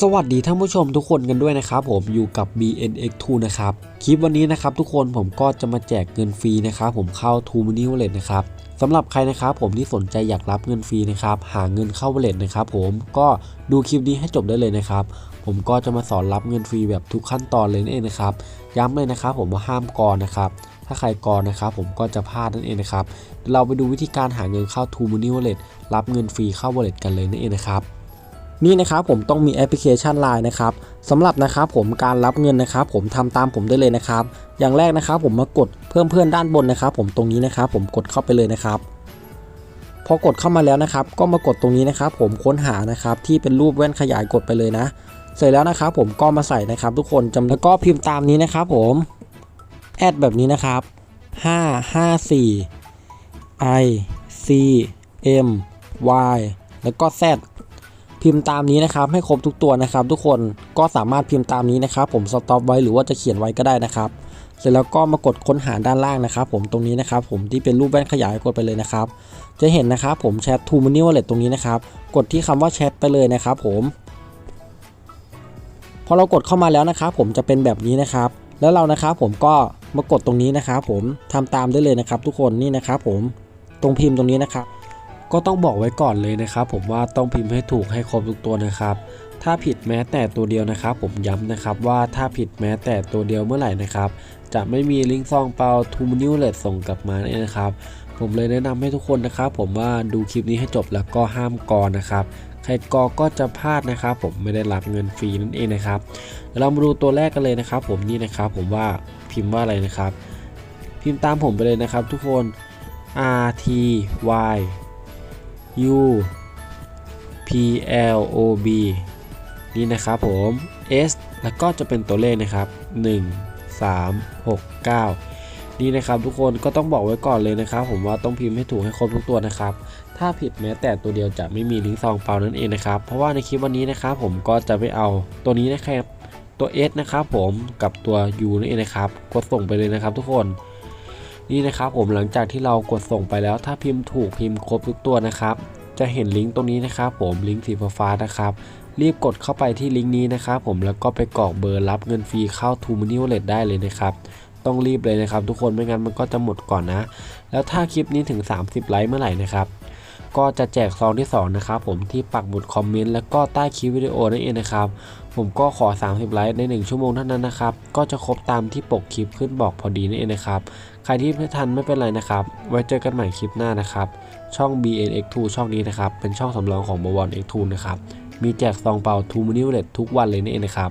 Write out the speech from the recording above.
สวัสดีท่านผู้ชมทุกคนกันด้วยนะครับผมอยู่กับ BNX2 นะครับคลิปวันนี้นะครับทุกคนผมก็จะมาแจกเงินฟรีนะครับผมเข้า t o Money Wallet นะครับสำหรับใครนะครับผมที่สนใจอยากรับเงินฟรีนะครับหาเงินเข้า Wallet นะครับผมก็ดูคลิปนี้ให้จบได้เลยนะครับผมก็จะมาสอนรับเงินฟรีแบบทุกขั้นตอนเลยนั่นเองนะครับย้ำเลยนะครับผมว่าห้ามกรนะครับถ้าใครกรนะครับผมก็จะพลาดนั่นเองนะครับเราไปดูวิธีการหาเงินเข้า t o Money Wallet รับเงินฟรีเข้า Wallet กันเลยนั่นเองนะครับ นี่นะครับผมต้องมีแอปพลิเคชัน Line นะครับสำหรับนะครับผมการรับเงินนะครับผมทำตามผมได้เลยนะครับ อย่างแรกนะครับผมมากดเพิ่มเพื่อนด้านบนนะครับ ผมตรงนี้นะครับผมกดเข้าไปเลยนะครับพอกดเข้ามาแล้วนะครับ ก็มากดตรงนี้นะครับ ผมค้นหานะครับที่เป็นรูปแว่นขยายกดไปเลยนะ เสร็จแล้วนะครับ ผมก็มาใส่นะครับ ทุกคนจำแล้วก็พิมพ์ตามนี้นะครับ ผมแอดแบบนี้นะครับ 554 i c m y แล้วก็ z พิมพ์ตามนี้นะครับให้ครบทุกตัวนะครับ ทุกคนก็สามารถพิมพ์ตามนี้นะครับผมสต็อปไว้หรือว่าจะเขียนไว้ก็ได้นะครับ เสร็จแล้วก็มากดค้นหาด้านล่างนะครับผมตรงนี้นะครับผมที่เป็นรูปแว่นขยายกดไปเลยนะครับ จะเห็นนะครับผมแชท to money wallet ตรงนี้นะครับกดที่คำว่าแชทไปเลยนะครับผมพอเรากดเข้ามาแล้วนะครับผมจะเป็นแบบนี้นะครับ แล้วเรานะครับผมก็มากดตรงนี้นะครับผมทำตามได้เลยนะครับ ทุกคนนี่นะครับผมตรงพิมพ์ตรงนี้นะครับ ก็ต้องบอกไว้ก่อนเลยนะครับ ผมว่าต้องพิมพ์ให้ถูกให้ครบทุกตัวนะครับ ถ้าผิดแม้แต่ตัวเดียวนะครับ ผมย้ำนะครับว่าถ้าผิดแม้แต่ตัวเดียวเมื่อไหร่นะครับ จะไม่มีลิงก์ซองเปาทูมนิวเลตส่งกลับมาเนี่ยนะครับ ผมเลยแนะนำให้ทุกคนนะครับ ผมว่าดูคลิปนี้ให้จบแล้วก็ห้ามกอนะครับใครกอก็จะพลาดนะครับ ผมไม่ได้รับเงินฟรีนั่นเองนะครับเดี๋ยวเรามาดูตัวแรกกันเลยนะครับ ผมนี่นะครับผมว่าพิมพ์ว่าอะไรนะครับ พิมพ์ตามผมไปเลยนะครับ ทุกคน R T Y U P L O B นี่นะครับผม S แล้วก็จะเป็นตัวเลขนะครับ 1 3 6 9 นี่นะครับทุกคนก็ต้องบอกไว้ก่อนเลยนะครับ ผมว่าต้องพิมพ์ให้ถูกให้ครบทุกตัวนะครับ ถ้าผิดแม้แต่ตัวเดียวจะไม่มีลิงก์ซองเปล่านั่นเองนะครับ เพราะว่าในคลิปวันนี้นะครับผมก็จะไปเอาตัวนี้นะครับตัว S นะครับผมกับตัว U นั่นเองนะครับ กดส่งไปเลยนะครับทุกคน นี่นะครับผมหลังจากที่เรากดส่งไปแล้วถ้าพิมพ์ถูกพิมพ์ครบทุกตัวนะครับ จะเห็นลิงก์ตรงนี้นะครับผมลิงก์สีฟ้านะครับรีบกดเข้าไปที่ลิงก์นี้นะครับผมแล้วก็ไปกรอกเบอร์รับเงินฟรีเข้า t ูมินิวเลตได้เลยนะครับต้องรีบเลยนะครับ ทุกคนไม่งั้นมันก็จะหมดก่อนนะ แล้วถ้าคลิปนี้ถึง 30 ไลค์เมื่อไหร่นะครับ ก็จะแจกซองที่ 2 นะครับผมที่ปักหมุดคอมเมนต์แล้วก็ใต้คลิปวิดีโอนั่นเองนะครับผมก็ขอ 30 ไลค์ใน 1 ชั่วโมงเท่านั้นนะครับ ก็จะครบตามที่ปกคลิปขึ้นบอกพอดีนั่นเองนะครับ ใครที่ไม่ทันไม่เป็นไรนะครับ ไว้เจอกันใหม่คลิปหน้านะครับ ช่อง BNX2 ช่องนี้นะครับ เป็นช่องสำรองของบวร X2 นะครับ มีแจกซองเป่าทูมินิวเลตทุกวันเลยนั่นเองนะครับ